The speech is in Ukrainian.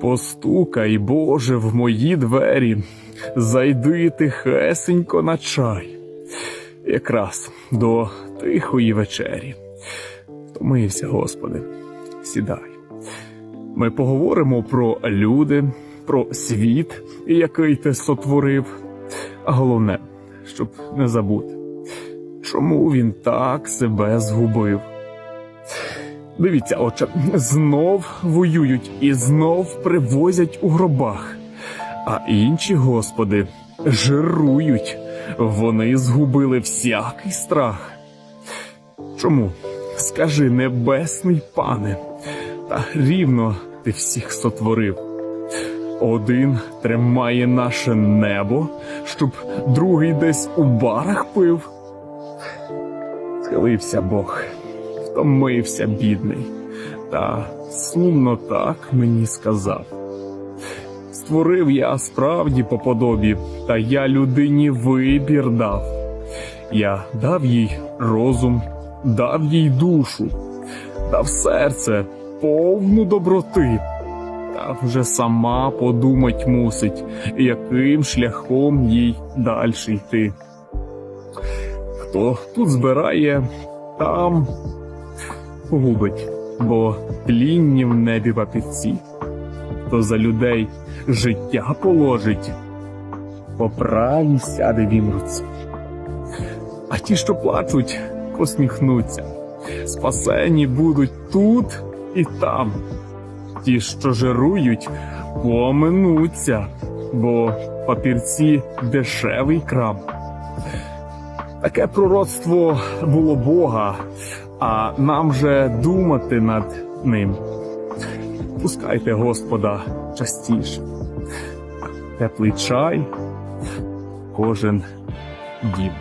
Постукай, Боже, в мої двері, зайди тихесенько на чай, якраз до тихої вечері. Втомився, Господи, сідай. Ми поговоримо про люди, про світ, який ти сотворив, а головне, щоб не забути, чому він так себе згубив. Дивіться, отче, знов воюють і знов привозять у гробах. А інші, господи, жирують. Вони згубили всякий страх. Чому? Скажи, небесний пане, та рівно ти всіх сотворив. Один тримає наше небо, щоб другий десь у барах пив. Схилився Бог, втомився бідний, та сумно так мені сказав. Створив я справді по подобі, та я людині вибір дав. Я дав їй розум, дав їй душу, дав серце повну доброти. Та вже сама подумать мусить, яким шляхом їй далі йти. Хто тут збирає, там губить, бо тлінні в небі папірці. Хто за людей життя положить, по правій сяде він. А ті, що плачуть, посміхнуться, спасені будуть тут і там. Ті, що жирують, поминуться, бо папірці дешевий крам. Таке пророцтво було Бога, а нам же думати над ним. Пускайте Господа частіше. Теплий чай, кожен дім.